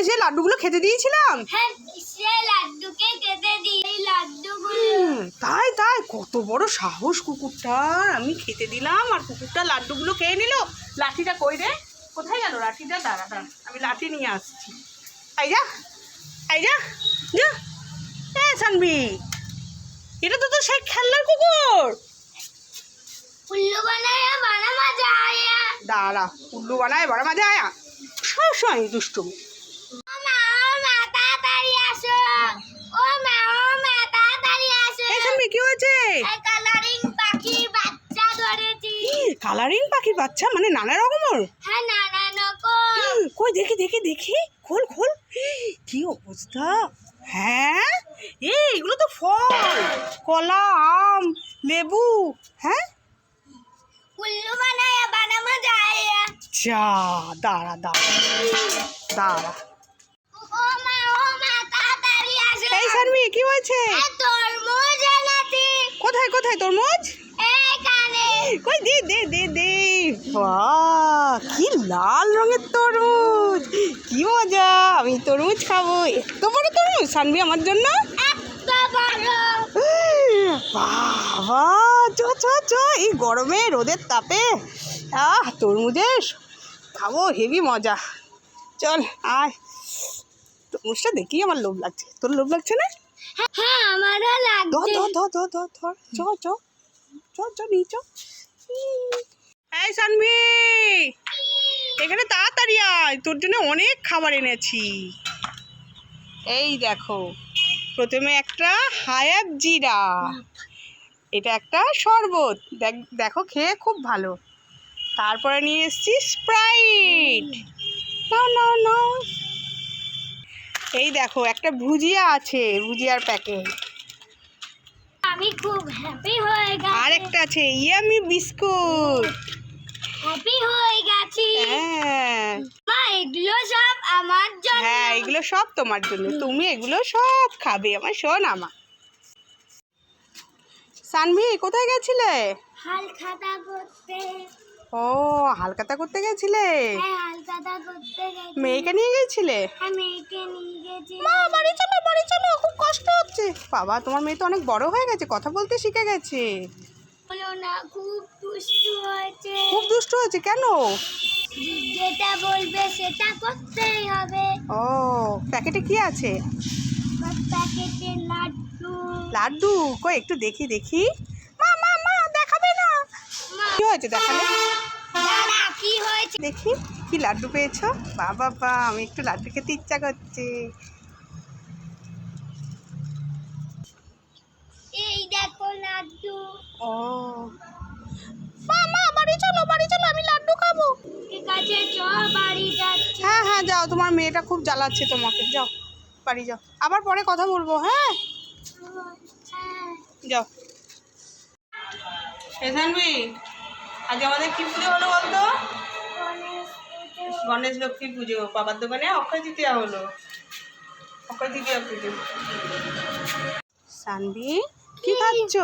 তোকে যে লাড্ডুগুলো খেতে দিয়েছিলাম। হ্যাঁ লাড্ডুকে কেটে দিই। এই লাড্ডুগুলো। তাই তাই কত বড় সাহস কুকুরটার। আমি খেতে দিলাম আর কুকুরটা লাড্ডুগুলো খেয়ে নিল। লাঠিটা কই রে? কোথায় গেল? লাঠিটা দাঁড়া দাঁড়া। আমি লাঠি নিয়ে আসছি। এই যা এই যা যা। এ সানবি এটা তো তোর সেই খেলনার কুকুর। উল্লু বানায় বানামা যায় দাঁড়া উল্লু বানায় বড় মজা আয়া সবসময় দুষ্টুমি ও মা ও মা তাড়াতাড়ি আসো ও মা ও মা তাড়াতাড়ি আসো এই সানবি কি হয়েছে এই কালারিং পাখির বাচ্চা ধরেছি কালারিং পাখির বাচ্চা? মানে নানা রকমের হ্যাঁ নানা নকল কই দেখি দেখি দেখি। খোল খোল। কি অবস্থা? হ্যাঁ? এইগুলো তো ফল। কলা আম লেবু। হ্যাঁ? উল্লু বানায় বানামা যায় যা দাঁড়া দাঁড়া। দাঁড়া। ও মা ও মা তাড়াতাড়ি আসো। এই সানবি কি হয়েছে? কোথায় কোথায় তরমুজ? কই দে দে দে দে। কি লাল রঙের তরমুজ। কি মজা আমি তরমুজ খাব। এত বড় তরমুজ সানবি আমার জন্য? বাবা চ চ চ এই গরমে রোদের তাপে। আহ তরমুজের খাব হেভি মজা। চল আয়। তরমুজটা দেখি আমার লোভ লাগছে। তোর লোভ লাগছে না? হ্যাঁ আমারও ধর লাগছে। ধর ধর ধর ধর ধর। চ চ। চ চ নি চ এই সানভি, এখানে তাড়াতাড়ি আয়, তোর জন্য অনেক খাবার এনেছি। এই দেখো, প্রথমে একটা হায়াত জিরা, এটা একটা শরবত, দেখ খেয়ে খুব ভালো। তারপরে নিয়ে এসেছি স্প্রাইট। নাও নাও নাও এই দেখো, একটা ভুজিয়া আছে, ভুজিয়ার প্যাকেট। আমি খুব হ্যাপি হয়ে গেছি। আর একটা আছে ইয়ামি বিস্কুট। হ্যাপি হয়ে গেছি। হ্যাঁ। মা এগুলো সব আমার জন্য। হ্যাঁ এগুলো সব তোমার জন্য। তুমি এগুলো সব খাবে আমার শোন আমার। সানভি কোথায় গেছিলে? হাল খাতা করতে। ও হালকাতা করতে গেছিলে? হ্যাঁ মেয়েকে নিয়ে গেছিলে? হ্যাঁ মা বাড়ি চলো বাড়ি চলো খুব কষ্ট হচ্ছে। বাবা তোমার মেয়ে তো অনেক বড় হয়ে গেছে কথা বলতে শিখে গেছে। খুব দুষ্টু হয়েছে। খুব দুষ্ট হয়েছে কেন? যেটা বলবে সেটা করতেই হবে। ও প্যাকেটে কি আছে? প্যাকেটে লাড্ডু। লাড্ডু? কই একটু দেখি দেখি। মা মা মা দেখাবে না। কি হয়েছে দেখালে? দেখি কি লাড্ডু পেয়েছ? বাবা বা আমি একটু লাড্ডু খেতে ইচ্ছা করছে। এই দেখো লাড্ডু। ও। মা মা বাড়ি চলো বাড়ি চলো আমি লাড্ডু খাব। ঠিক আছে চ বাড়ি যাচ্ছি। হ্যাঁ হ্যাঁ যাও তোমার মেয়েটা খুব জ্বালাচ্ছে তোমাকে। যাও বাড়ি যাও। আবার পরে কথা বলব হ্যাঁ? হ্যাঁ যাও এসানবি আজ আমাদের কি পুজো হলো বলতো? গণেশ লক্ষ্মী পুজো বাবার দোকানে অক্ষয় তৃতীয়া হলো। অক্ষয় তৃতীয়া পুজো। সানবি কি খাচ্ছ?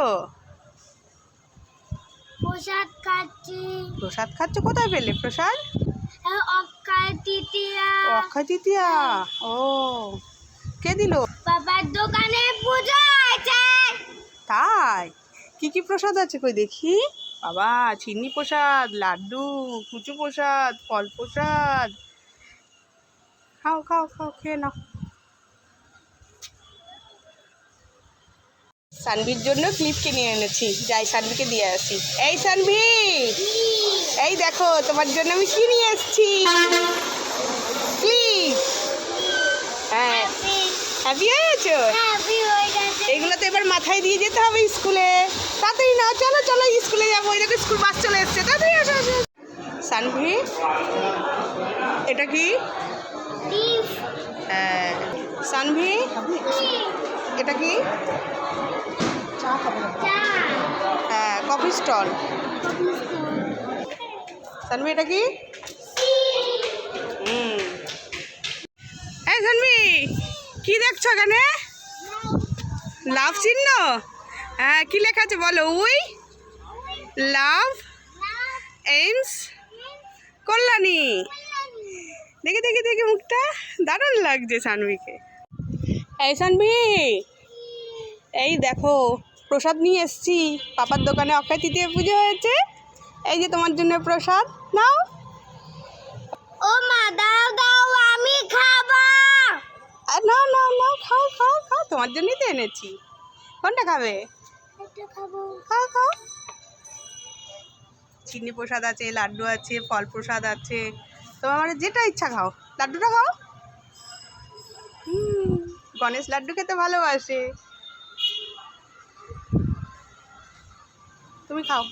প্রসাদ খাচ্ছি। প্রসাদ খাচ্ছ? কোথায় পেলে প্রসাদ? হ্যাঁ, অক্ষয় তৃতীয়া। ও, অক্ষয় তৃতীয়া? ও কে দিল? বাবার দোকানে পুজো আছে। তাই? কি কি প্রসাদ আছে কই দেখি? বাবা চিনি প্রসাদ লাড্ডু কুচু প্রসাদ ফল প্রসাদ। খাও খাও খাও খেয়ে নাও। সানভির জন্য ক্লিপ কিনে এনেছি। যাই সানভিকে দিয়ে আসি। এই সানভি এই দেখো তোমার জন্য আমি কি নিয়ে এসেছি? ক্লিপ! হ্যাঁ। হ্যাপি হয়েছো হয়ে এগুলো তো এবার মাথায় দিয়ে যেতে হবে স্কুলে। তাড়াতাড়ি না চলো চলো স্কুলে যাব। ওই দেখো স্কুল বাস চলে এসছে। তাড়াতাড়ি আসো আসো সানভি? এটা কি? হ্যাঁ। সানভি? এটা কি? হ্যাঁ কফি স্টল সানভি এটা কি? হুম। এই সানভি কি দেখছ এখানে? লাভ চিহ্ন? হ্যাঁ কি লেখা আছে বলো? We love AIIMS Kalyani. দেখে দেখি দেখি মুখটা দারুণ লাগছে সানভিকে। এই সানভি এই দেখো প্রসাদ নিয়ে এসছি। পাপার দোকানে অক্ষয় তৃতীয় পুজো হয়েছে। এই যে তোমার জন্য প্রসাদ নাও। ও মা দাও দাও আমি খাব। আর নাও নাও নাও খাও খাও খাও তোমার জন্যই তো এনেছি। কোনটা খাব? খাও খাও। চিনি প্রসাদ আছে লাড্ডু আছে ফল প্রসাদ আছে। তোমার যেটা ইচ্ছা খাও। লাড্ডুটা খাও। গণেশ লাড্ডু খেতে ভালোবাসে। তুমি খাও।